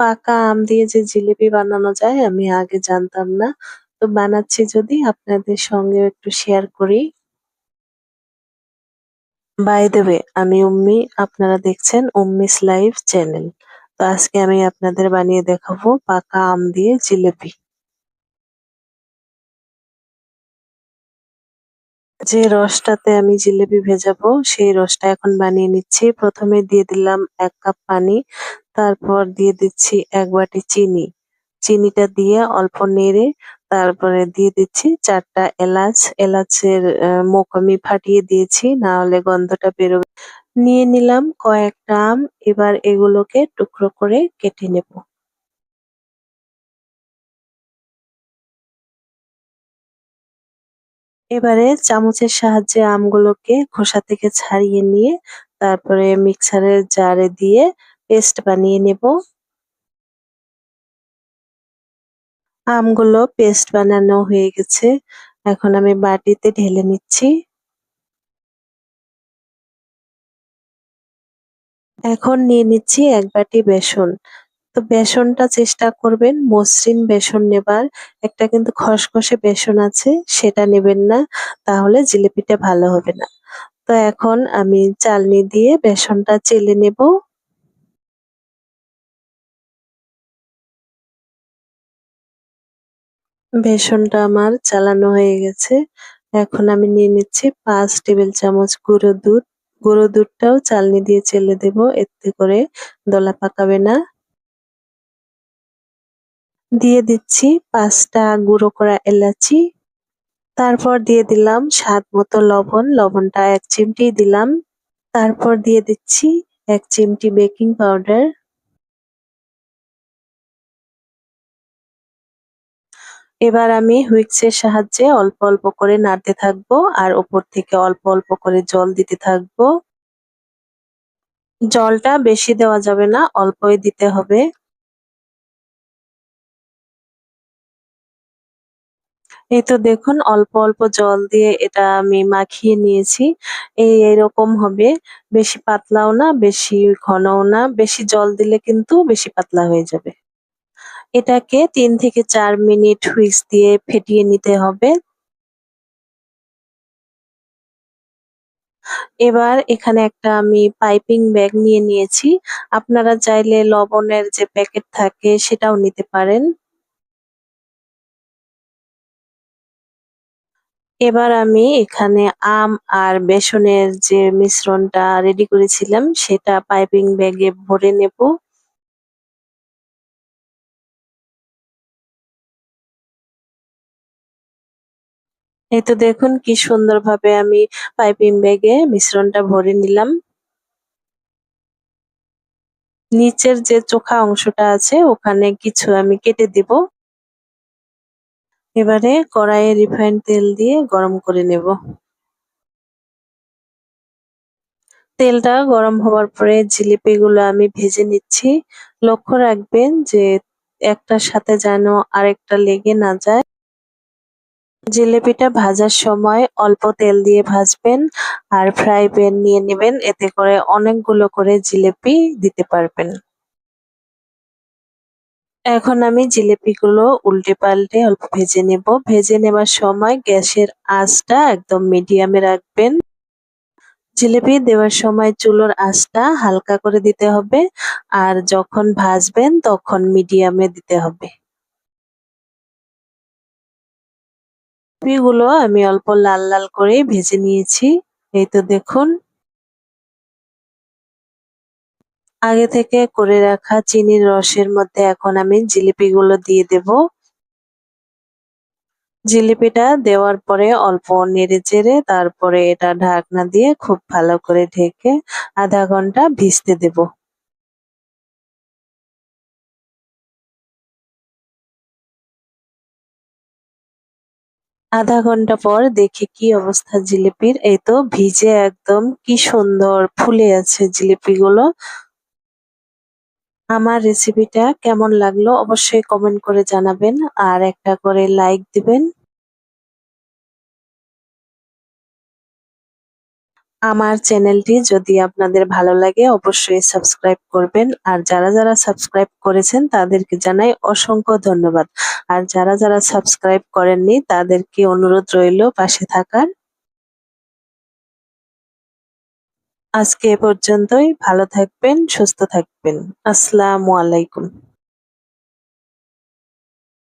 পাকা আম দিয়ে যে জিলিপি বানানো যায় আমি আগে জানতাম না। তো বানাচ্ছি যদি আপনাদের সঙ্গেও একটু শেয়ার করি। বাই দ্য ওয়ে আমি উম্মি, আপনারা দেখছেন উম্মিস লাইভ চ্যানেল। তো আজকে আমি আপনাদের বানিয়ে দেখাবো পাকা আম দিয়ে জিলিপি। যে রসটাতে আমি জিলিপি ভেজাবো সেই রসটা এখন বানিয়ে নিচ্ছি। প্রথমে দিয়ে দিলাম এক কাপ পানি, তারপর দিয়ে দিচ্ছি এক বাটি চিনি। চিনিটা দিয়ে অল্প নেড়ে তারপরে দিয়ে দিচ্ছি চারটা এলাচ। এলাচের মুখ আমি ফাটিয়ে দিয়েছি না হলে গন্ধটা বেরোবে। নিয়ে নিলাম কয়েকটা আম এবার এগুলোকে টুকরো করে কেটে নেব। এবারে চামচের সাহায্যে আমগুলোকে খোসা থেকে ছাড়িয়ে নিয়ে তারপরে মিক্সারের জারে দিয়ে পেস্ট বানিয়ে নেব। আমগুলো পেস্ট বানানো হয়ে গেছে। এখন আমি বাটিতে ঢেলে নিচ্ছি। এখন নিয়ে নিচ্ছি এক বাটি বেসন। তো বেসনটা চেষ্টা করবেন, মসৃণ বেসন নেবার। একটা কিন্তু খসখসে বেসন আছে, সেটা নেবেন না, তাহলে জিলিপিটা ভালো হবে না। তো এখন আমি চালনি দিয়ে বেসনটা চেলে নেব। বেসনটা আমার চালানো হয়ে গেছে। এখন আমি নিয়ে নিচ্ছি পাঁচ টেবিল চামচ গুঁড়ো দুধ। গুঁড়ো দুধটাও চালনি দিয়ে চেলে দেব, এতে করে দলা পাকাবে না। দিয়ে দিচ্ছি পাঁচটা গুঁড়ো করা এলাচি। তারপর দিয়ে দিলাম স্বাদ মতো লবণ, লবণটা এক চিমটি দিলাম। তারপর দিয়ে দিচ্ছি এক চিমটি বেকিং পাউডার। এবার আমি হুইক্সের সাহায্যে অল্প অল্প করে নাড়তে থাকব আর ওপর থেকে অল্প অল্প করে জল দিতে থাকব। জলটা বেশি দেওয়া যাবে না, অল্পই দিতে হবে। এই তো দেখুন, অল্প অল্প জল দিয়ে এটা আমি মাখিয়ে নিয়েছি। এই এরকম হবে। বেশি পাতলাও না, বেশি ঘনও না, বেশি জল দিলে কিন্তু বেশি পাতলা হয়ে যাবে। এটাকে তিন থেকে চার মিনিট হুইক্স দিয়ে ফেটিয়ে নিতে হবে। এবার এখানে একটা আমি পাইপিং ব্যাগ নিয়ে নিয়েছি। আপনারা চাইলে লবণের যে প্যাকেট থাকে সেটাও নিতে পারেন। এবার আমি এখানে আম আর বেসনের যে মিশ্রণটা রেডি করেছিলাম, সেটা পাইপিং ব্যাগে ভরে নেব। এই তো দেখুন কি সুন্দরভাবে আমি পাইপিং ব্যাগে মিশ্রণটা ভরে নিলাম। নিচের যে চোখা অংশটা আছে, ওখানে কিছু আমি কেটে দিব। এবারে কড়াইয়ে রিফাইন তেল দিয়ে গরম করে নেব। তেলটা গরম হওয়ার পরে জিলিপিগুলো আমি ভেজে নিচ্ছি। লক্ষ্য রাখবেন যে একটার সাথে যেন আরেকটা লেগে না যায়। জিলিপিটা ভাজার সময় অল্প তেল দিয়ে ভাজবেন আর ফ্রাই প্যান নিয়ে নেবেন। এতে করে অনেকগুলো করে জিলিপি দিতে পারবেন। এখন আমি জিলিপিগুলো উল্টে পাল্টে অল্প ভেজে নেব। ভেজে নেবার সময় গ্যাসের আঁচটা একদম মিডিয়ামে রাখবেন। জিলিপি দেওয়ার সময় চুলোর আঁচটা হালকা করে দিতে হবে আর যখন ভাজবেন তখন মিডিয়ামে দিতে হবে। গুলো আমি অল্প লাল লাল করে ভেজে নিয়েছি। এই তো দেখুন আগে থেকে করে রাখা চিনির রসের মধ্যে এখন আমি জিলিপিগুলো দিয়ে দেব। জিলিপিটা দেওয়ার পরে অল্প নেড়ে চেড়ে তারপরে এটা ঢাকনা দিয়ে খুব ভালো করে ঢেকে আধা ঘণ্টা ভিজতে দেব। আধা ঘণ্টা পর দেখি কি অবস্থা জিলিপির। এই তো ভিজে একদম কি সুন্দর ফুলে আছে জিলিপিগুলো। আমার রেসিপিটা কেমন লাগল অবশ্যই কমেন্ট করে জানাবেন আর একটা করে লাইক দিবেন। আমার চ্যানেলটি যদি আপনাদের ভালো লাগে অবশ্যই সাবস্ক্রাইব করবেন আর যারা যারা সাবস্ক্রাইব করেছেন তাদেরকে জানাই অসংখ্য ধন্যবাদ। আর যারা যারা সাবস্ক্রাইব করেননি তাদেরকে অনুরোধ রইল পাশে থাকার। আজকে এ পর্যন্তই। ভালো থাকবেন সুস্থ থাকবেন। আসসালামু আলাইকুম।